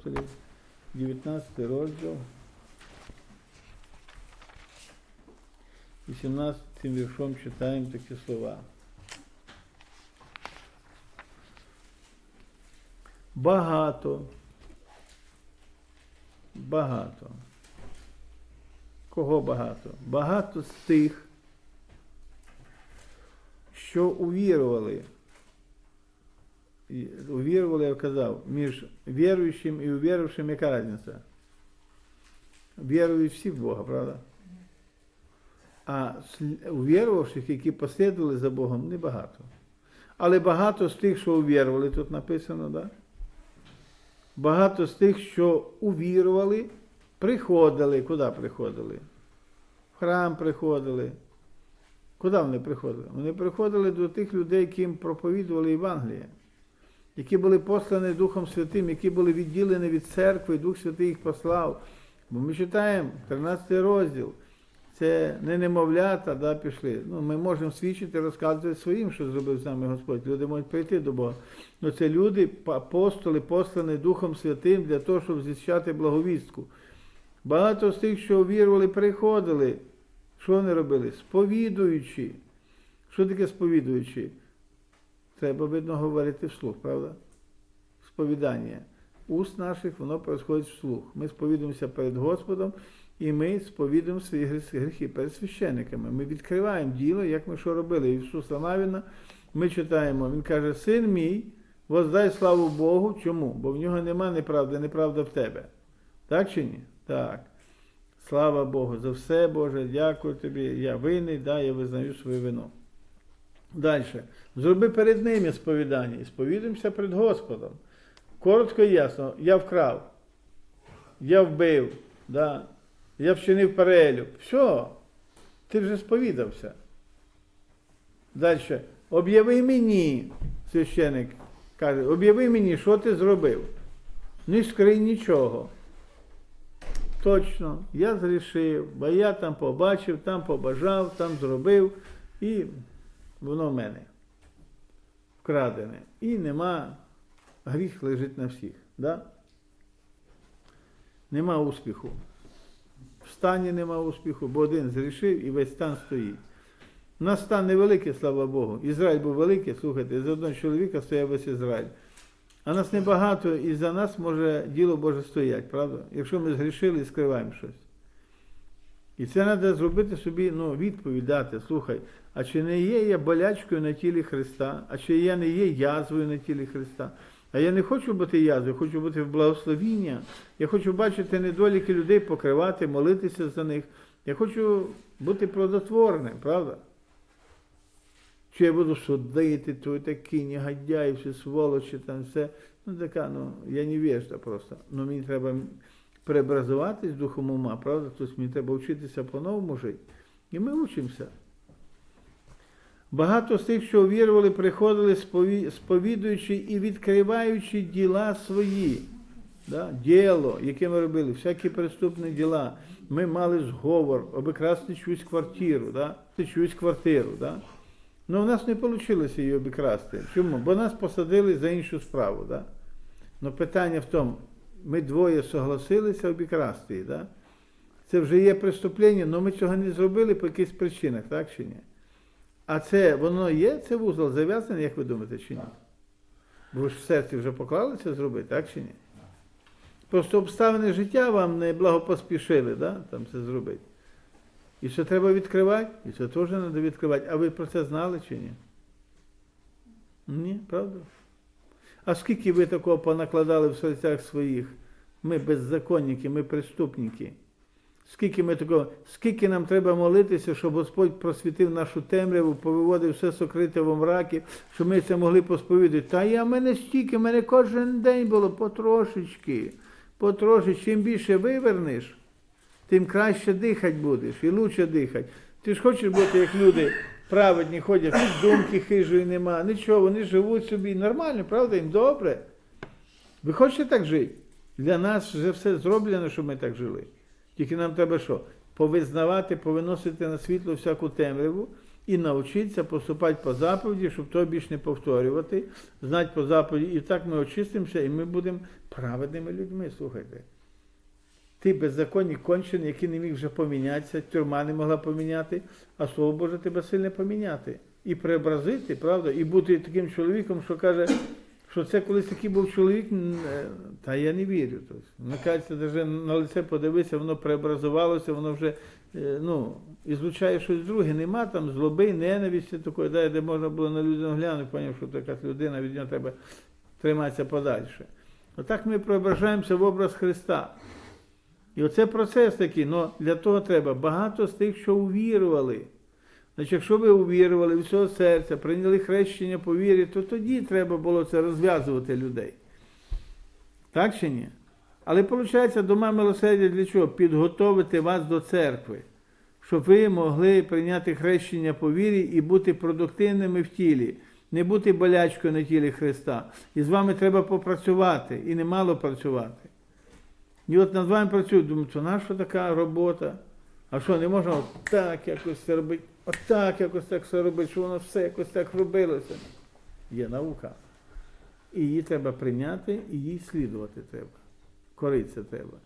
апостолів, 19 розділ, 18 віршом читаємо такі слова. Багато. Багато. Кого багато? Багато з тих, що увірували. Увірували, я казав, між віруючим і увірувавшим яка різниця? Вірують всі в Бога, правда? А увірувавших, які послідували за Богом, небагато. Але багато з тих, що увірували, тут написано, да? багато з тих, що увірували, приходили. Куди приходили? В храм приходили. Куди вони приходили? Вони приходили до тих людей, яким проповідували Євангеліє, які були послані Духом Святим, які були відділені від церкви, Дух Святий їх послав. Бо ми читаємо 13 розділ. Це не немовлята, да, пішли. Ну, ми можемо свідчити, розказувати своїм, що зробив з нами Господь. Люди можуть прийти до Бога. Ну це люди, апостоли, послані Духом Святим для того, щоб звіщати благовістку. Багато з тих, що увірували, приходили. Що вони робили? Сповідуючи. Що таке сповідуючи? Треба, видно, говорити вслух, правда? Сповідання. Уст наших, воно происходить вслух. Ми сповідуємося перед Господом, і ми сповідуємо свої гріх- гріхи перед священниками. Ми відкриваємо діло, як ми що робили. Ісуса Навіна ми читаємо, Він каже, син мій, воздай славу Богу. Чому? Бо в нього нема неправди, неправда в тебе. Так чи ні? Так. Слава Богу за все, Боже, дякую тобі. Я винний, да, я визнаю свою вину. Далі. Зроби перед ними сповідання і сповідуємося перед Господом. Коротко і ясно, я вкрав, я вбив, да, я вчинив перелюб. Все, ти вже сповідався. Далі. Об'яви мені, священик каже, об'яви мені, що ти зробив. Не скрий нічого. Точно, я зрішив, бо я там побачив, там побажав, там зробив, і воно в мене вкрадене. І нема, гріх лежить на всіх. Да? Нема успіху. В стані нема успіху, бо один зрішив і весь стан стоїть. У нас стан невеликий, слава Богу. Ізраїль був великий, слухайте, з одного чоловіка стояв весь Ізраїль. А нас небагато, і за нас може діло Боже стоять, правда? Якщо ми згрішили і скриваємо щось. І це треба зробити собі ну, відповідь дати. Слухай, а чи не є я болячкою на тілі Христа, а чи я не є язвою на тілі Христа? А я не хочу бути язвою, хочу бути в благословіння. Я хочу бачити недоліки людей, покривати, молитися за них. Я хочу бути плодотворним, правда? Чи я буду судити, то такі негодяї, всі сволочі, там все. Ну, така, ну, я невежда просто. Ну, мені треба преобразуватись духом ума, правда? Тобто мені треба вчитися по-новому жити. І ми вчимося. Багато з тих, що увірували, приходили сповідуючи і відкриваючи діла свої. Да? Діло, яке ми робили, всякі преступні діла. Ми мали зговор, обікрасти чуюсь квартиру, да? чуюсь квартиру. Да? Ну, у нас не вийшло її обікрасти. Чому? Бо нас посадили за іншу справу. Да? Ну, питання в тому, ми двоє согласилися обікрасти її. Да? Це вже є преступлення, але ми цього не зробили по якихось причинах, так чи ні? А це воно є, це вузол зав'язаний, як ви думаєте, чи ні? Бо ж в серці вже поклали це зробити, так чи ні? Просто обставини життя вам не благопоспішили, да? там це зробити. І це треба відкривати, і це теж треба відкривати. А ви про це знали чи ні? Ні, правда? А скільки ви такого понакладали в серцях своїх? Ми беззаконники, ми преступники. Скільки ми такого, скільки нам треба молитися, щоб Господь просвітив нашу темряву, повиводив все сокрите во мраки, щоб ми це могли посповідати. Та я в мене стільки, в мене кожен день було потрошечки, потрошечки. Чим більше вивернеш, тим краще дихати будеш і лучше дихати. Ти ж хочеш бути, як люди праведні ходять, думки хижої нема, нічого, вони живуть собі нормально, правда, їм добре. Ви хочете так жити? Для нас вже все зроблено, щоб ми так жили. Тільки нам треба що? Повизнавати, повиносити на світло всяку темряву і навчитися поступати по заповіді, щоб то більш не повторювати, знати по заповіді. І так ми очистимося, і ми будемо праведними людьми. Слухайте. Ти беззаконні кончений, який не міг вже помінятися, тюрма не могла поміняти, а Слово Боже тебе сильно поміняти. І преобразити, правда, і бути таким чоловіком, що каже, що це колись такий був чоловік, е, та я не вірю. Тобто, кажеться, навіть на лице подивитися, воно преобразувалося, воно вже е, ну, ізлучає щось друге. Нема там злоби, ненависті такої, да, де можна було на людину глянути, поняв, що така людина, від нього треба триматися подальше. Отак ми преображаємося в образ Христа. І оце процес такий, але для того треба багато з тих, що увірували. Значить, якщо ви увірували від всього серця, прийняли хрещення по вірі, то тоді треба було це розв'язувати людей. Так чи ні? Але виходить, дома милосердя для чого? Підготовити вас до церкви, щоб ви могли прийняти хрещення по вірі і бути продуктивними в тілі, не бути болячкою на тілі Христа. І з вами треба попрацювати, і немало працювати. І от над вами працюють, думаю, то наша така робота? А що, не можна отак якось це робити, отак якось так все робити, що воно все якось так робилося? Є наука. І її треба прийняти, і їй слідувати треба. Коритися треба.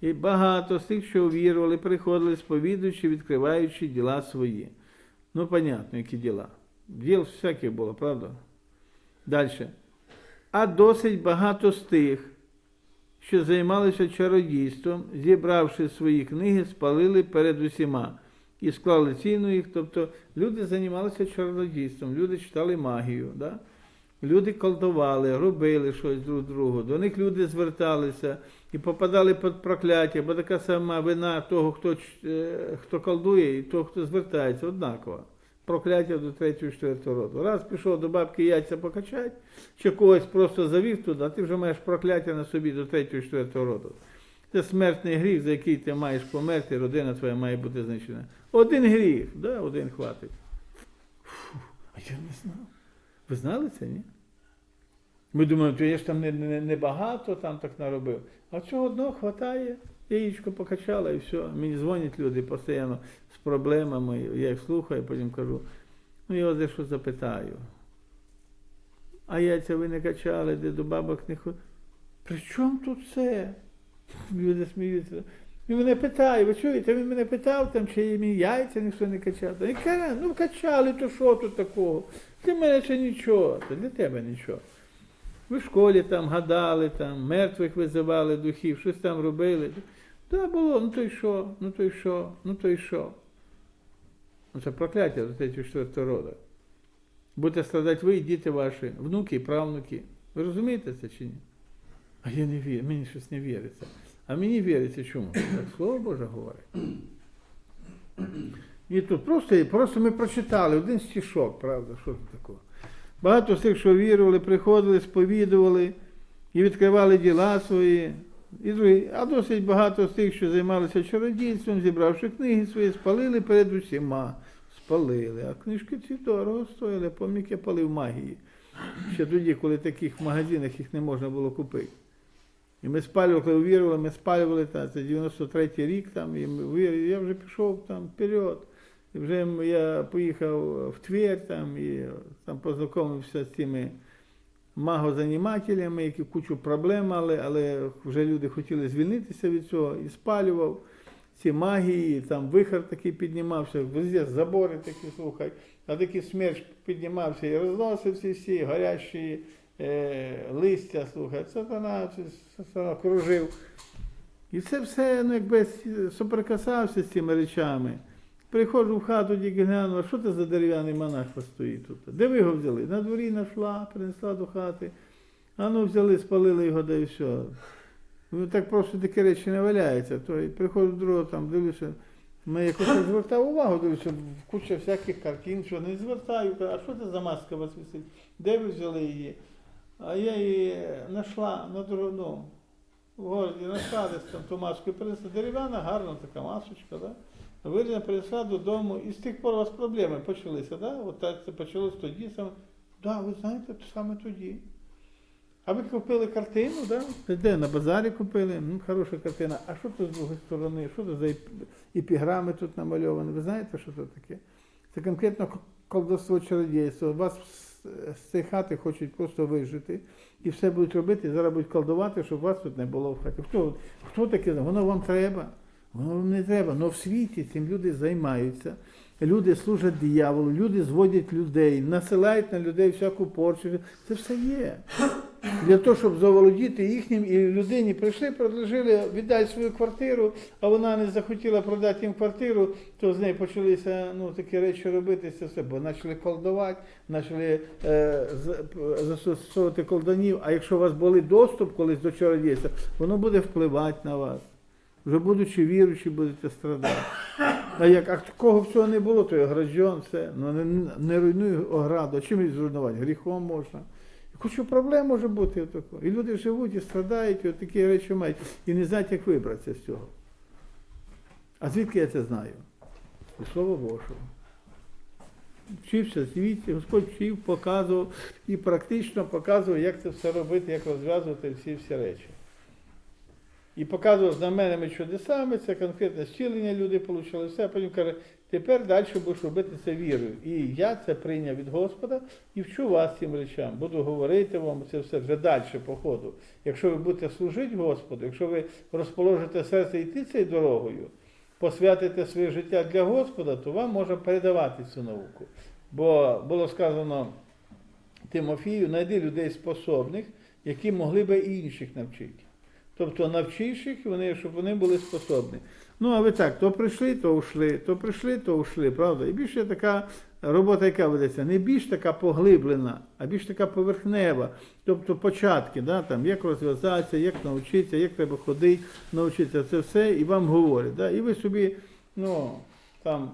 І багато з тих, що увірували, приходили, сповідуючи, відкриваючи діла свої. Ну, понятно, які діла. Діл всяких було, правда? Далі. А досить багато з тих, що займалися чародійством, зібравши свої книги, спалили перед усіма і склали ціну їх. Тобто люди займалися чародійством, люди читали магію, да? люди колдували, робили щось друг другу. До них люди зверталися і попадали під прокляття, бо така сама вина того, хто, е, хто колдує, і того, хто звертається, однакова. Прокляття до третього, четвертого роду. Раз пішов до бабки яйця покачати, чи когось просто завів туди, а ти вже маєш прокляття на собі до третього, четвертого роду. Це смертний гріх, за який ти маєш померти, родина твоя має бути знищена. Один гріх, да, один хватить. Фу, а я не знав. Ви знали це, ні? Ми думаємо, то я ж там не, не, не там так наробив. А цього одного хватає, яєчко покачала і все. Мені дзвонять люди постійно з проблемами, я їх слухаю, потім кажу, ну я вас дещо запитаю. А яйця ви не качали, де до бабок не ходили. При чому тут це? Люди сміються. Він мене питає, ви чуєте, він мене питав, там, чи мені яйця ніхто не качав. Я кажу, ну качали, то що тут такого? Для мене це нічого, це для тебе нічого. Ви в школі там гадали, там, мертвих визивали духів, щось там робили. Так було, ну то й що, ну то й що, ну то й що. Це прокляття третього четвертого роду. Будете страдати ви і діти ваші, внуки правнуки. Ви розумієте це чи ні? А я не вірю, мені щось не віриться. А мені віриться чому? Так слово Боже говорить. І тут просто, просто ми прочитали один стішок, правда, що це такого. Багато з тих, що вірували, приходили, сповідували і відкривали діла свої. І другі. А досить багато з тих, що займалися чародійством, зібравши книги свої, спалили перед усіма. Спалили. А книжки ці дорого стояли, пам'ятаю, я палив магії. Ще тоді, коли таких магазинах їх не можна було купити. І ми спалювали, коли вірували, ми спалювали, та, це 93-й рік там, і ми, я вже пішов там вперед. І вже я поїхав в Тверь там, і там познайомився з цими магозанімателями, які кучу проблем мали, але вже люди хотіли звільнитися від цього і спалював ці магії, там вихор такий піднімався, везде забори такі, слухай, а такий смерч піднімався і розносив ці всі горящі е, листя, слухай, сатана, сатана кружив. І це все, ну, якби соприкасався з цими речами. Приходжу в хату, тільки гляну, а що це за дерев'яний монах стоїть тут? Де ви його взяли? На дворі знайшла, принесла до хати. А ну взяли, спалили його, да і все. Ну так просто такі речі не валяються. То і приходжу другого, там дивлюся. Ми якось звертав увагу, дивлюся, куча всяких картин, що не звертаю. А що це за маска у вас висить? Де ви взяли її? А я її знайшла на дорогу. В городі знайшла десь там ту маску принесла. Дерев'яна, гарна така масочка, да? Виріна прийшла додому, і з тих пор у вас проблеми почалися, да? От так це почалось тоді саме. Да, ви знаєте, саме тоді. А ви купили картину, да? Де на базарі купили? Ну, хороша картина. А що тут з другої сторони? Що це за епіграми тут намальовані? Ви знаєте, що це таке? Це конкретно колдовство чародійство. Вас з- цієї хати хочуть просто вижити і все будуть робити, зараз будуть колдувати, щоб вас тут не було в хаті. Хто, хто таке? Воно вам треба? Воно вам не треба. Але в світі цим люди займаються. Люди служать дияволу, люди зводять людей, насилають на людей всяку порчу. Це все є. Для того, щоб заволодіти їхнім, і людині прийшли, предложили віддай свою квартиру, а вона не захотіла продати їм квартиру, то з нею почалися ну, такі речі робитися, все, бо почали колдувати, почали е, застосовувати колданів. А якщо у вас були доступ колись до чародійства, воно буде впливати на вас. Вже будучи віруючі, будете страдати. А як а такого всього не було, то і огражден, все. Ну не, не руйнуй ограду. А чим її зруйнувати? Гріхом можна. Кучу проблем може бути отако. І люди живуть і страдають, і от такі речі мають, і не знають, як вибратися з цього. А звідки я це знаю? І Слово Боже. Вчився звідси, Господь вчив, показував і практично показував, як це все робити, як розв'язувати всі всі речі. І показував знаменними чудесами, це конкретне зцілення люди отримали, все, а потім каже, тепер далі будеш робити це вірою. І я це прийняв від Господа і вчу вас цим речам. Буду говорити вам це все вже далі по ходу. Якщо ви будете служити Господу, якщо ви розположите серце йти цією дорогою, посвятите своє життя для Господа, то вам можна передавати цю науку. Бо було сказано Тимофію, знайди людей способних, які могли би інших навчити. Тобто навчиш їх, вони, щоб вони були способні. Ну, а ви так, то прийшли, то ушли, то прийшли, то ушли, правда? І більше така робота, яка ведеться, не більш така поглиблена, а більш така поверхнева. Тобто початки, да, там, як розв'язатися, як навчитися, як треба ходити, навчитися, це все, і вам говорять. Да? І ви собі, ну, там,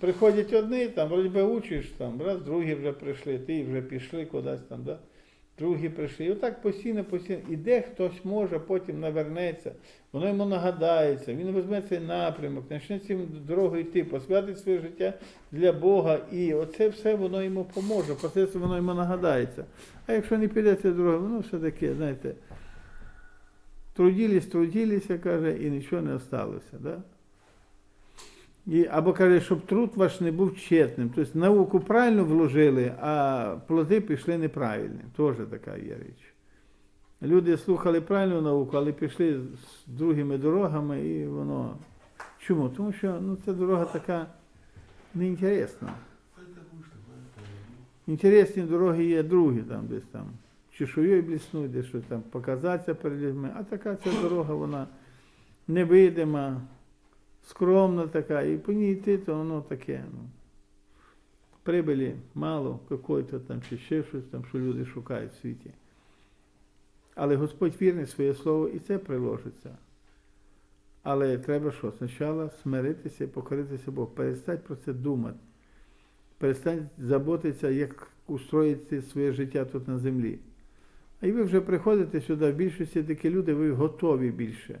приходять одні, там, вроді би учиш, там, раз, другі вже прийшли, ти вже пішли кудись там, да? Другі прийшли. І отак постійно, постійно. І де хтось може, потім навернеться, воно йому нагадається, він візьме цей напрямок, почне цим дорогою йти, посвятить своє життя для Бога. І оце все воно йому поможе, впоследствии воно йому нагадається. А якщо не піде ця дорога, воно все таке, знаєте, трудились, трудилися, каже, і нічого не осталося. Да? І, або каже, щоб труд ваш не був чесним. Тобто науку правильно вложили, а плоди пішли неправильні. Теж така є річ. Люди слухали правильну науку, але пішли з другими дорогами, і воно. Чому? Тому що ну, ця дорога така неінтересна. Інтересні дороги є другі, там десь там. Чешуєю бліснуть, десь щось там показатися перед людьми. А така ця дорога, вона невидима, скромна така, і по ній йти, то воно таке. Ну. Прибилі мало, какой-то там, чи ще щось там, що люди шукають в світі. Але Господь вірний своє слово і це приложиться. Але треба що? Спочатку смиритися покоритися Богу, перестати про це думати, перестати заботитися, як устроїти своє життя тут на землі. А і ви вже приходите сюди, в більшості такі люди, ви готові більше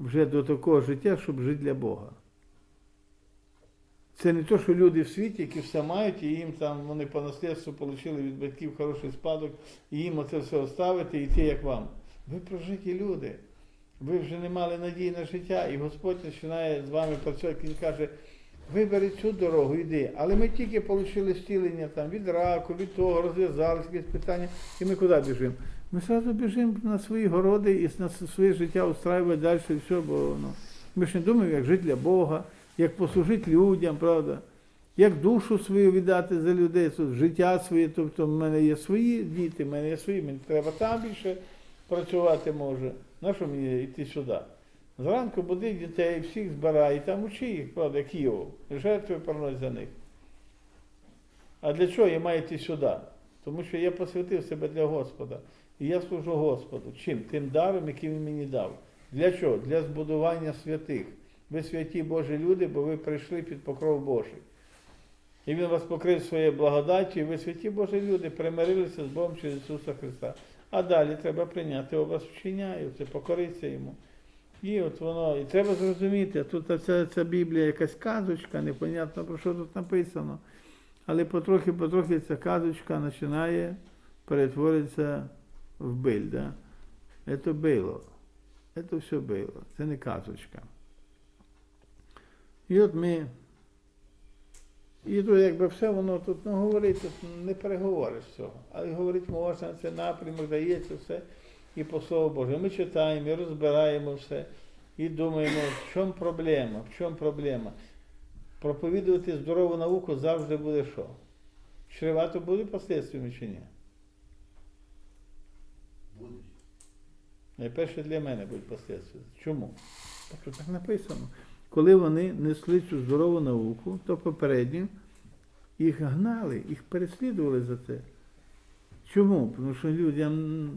вже до такого життя, щоб жити для Бога. Це не то, що люди в світі, які все мають, і їм там вони по наслідству отримали від батьків хороший спадок, і їм оце все оставити і йти як вам. Ви прожиті люди. Ви вже не мали надії на життя, і Господь починає з вами працювати, Він каже, вибери цю дорогу, йди. Але ми тільки отримали зцілення там, від раку, від того, розв'язалися якісь питання, і ми куди біжимо? Ми одразу біжимо на свої городи і на своє життя устраювати далі, і все, бо ну, ми ж не думаємо, як жити для Бога, як послужити людям, правда? Як душу свою віддати за людей, життя своє, тобто в мене є свої діти, в мене є свої, мені треба там більше працювати може. На що мені йти сюди? Зранку буди дітей, всіх збирай, там учи їх, правда, Києву, жертви приносить за них. А для чого я маю йти сюди? Тому що я посвятив себе для Господа. І я служу Господу. Чим? Тим даром, який він мені дав. Для чого? Для збудування святих. Ви святі Божі люди, бо ви прийшли під покров Божий. І Він вас покрив своєю благодаттю, і ви святі Божі люди, примирилися з Богом через Ісуса Христа. А далі треба прийняти образ вчення, і це покоритися йому. І от воно, і треба зрозуміти, тут ця, ця Біблія якась казочка, непонятно про що тут написано. Але потрохи-потрохи ця казочка починає перетворитися в биль. Да? Це било. Це все било. Це не казочка. І от ми І тут якби все воно тут ну, говорить, тут не переговориш цього. Але говорити можна, це напрямок дається все і по Слову Боже. Ми читаємо, і розбираємо все, і думаємо, в чому проблема, в чому проблема. Проповідувати здорову науку завжди буде що? Чревато буде послідствиями чи ні? Будуть. Найперше для мене будуть послідствия. Чому? Так що так написано. Коли вони несли цю здорову науку, то попередньо їх гнали, їх переслідували за це. Чому? Тому що людям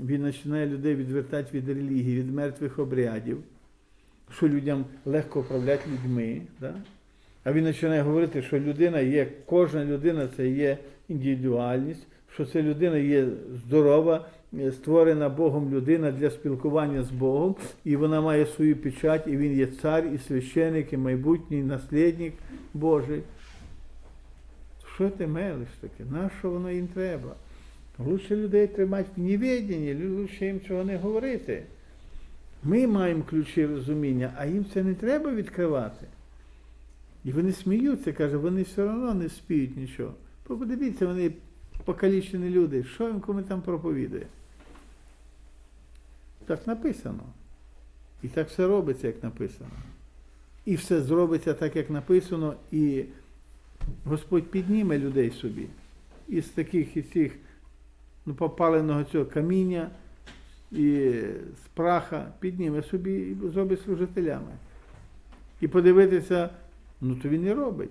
він починає людей відвертати від релігії, від мертвих обрядів, що людям легко управляти людьми. Да? А він починає говорити, що людина є, кожна людина це є індивідуальність, що це людина є здорова, е, створена Богом людина для спілкування з Богом, і вона має свою печать, і він є цар, і священик, і майбутній наслідник Божий. Що ти мелиш таке? На що воно їм треба? Лучше людей тримати в невіденні, лучше їм цього не говорити. Ми маємо ключі розуміння, а їм це не треба відкривати. І вони сміються, каже, вони все одно не спіють нічого. Подивіться, вони покалічені люди, що їм кому там проповідує. Так написано. І так все робиться, як написано. І все зробиться так, як написано, і Господь підніме людей собі. Із таких із цих ну, попаленого цього каміння і з праха підніме собі і зробить служителями. І подивитися, ну то він і робить.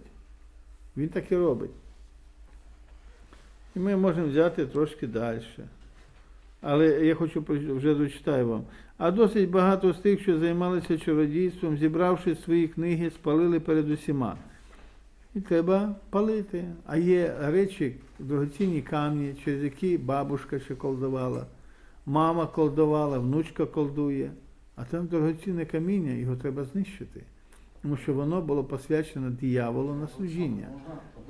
Він так і робить. І ми можемо взяти трошки далі. Але я хочу вже дочитаю вам. А досить багато з тих, що займалися чародійством, зібравши свої книги, спалили перед усіма. І треба палити. А є речі, дорогоцінні камні, через які бабушка ще колдувала, мама колдувала, внучка колдує. А там дорогоцінне каміння, його треба знищити. Тому що воно було посвячено дияволу на служіння.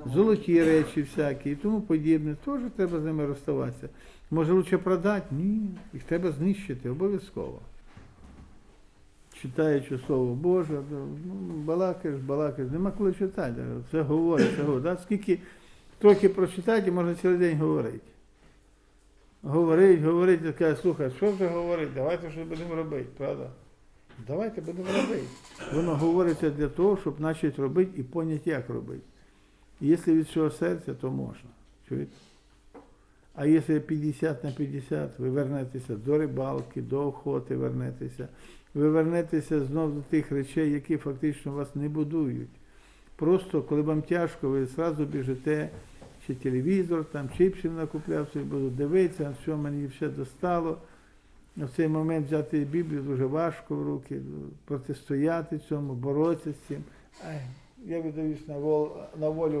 Золоті речі всякі і тому подібне, теж треба з ними розставатися. Може лучше продати? Ні, їх треба знищити обов'язково. Читаючи Слово Боже, ну, балакаєш, балакаєш, нема коли читати. Це говорить, це говорить. Да? Скільки трохи прочитати, можна цілий день говорити. Говорить, говорить, і каже, слухай, що вже говорить, давайте щось будемо робити, правда? Давайте будемо робити. Воно говориться для того, щоб почати робити і поняти, як робити. Якщо від цього серця, то можна. Чуєте? А якщо 50 на 50, ви вернетеся до рибалки, до охоти вернетеся, ви вернетеся знов до тих речей, які фактично вас не будують. Просто коли вам тяжко, ви одразу біжите, чи телевізор, там чипсів накупляв, собі буду дивитися, що мені все достало. На цей момент взяти Біблію дуже важко в руки, протистояти цьому, боротися з цим. Я віддаюсь на волю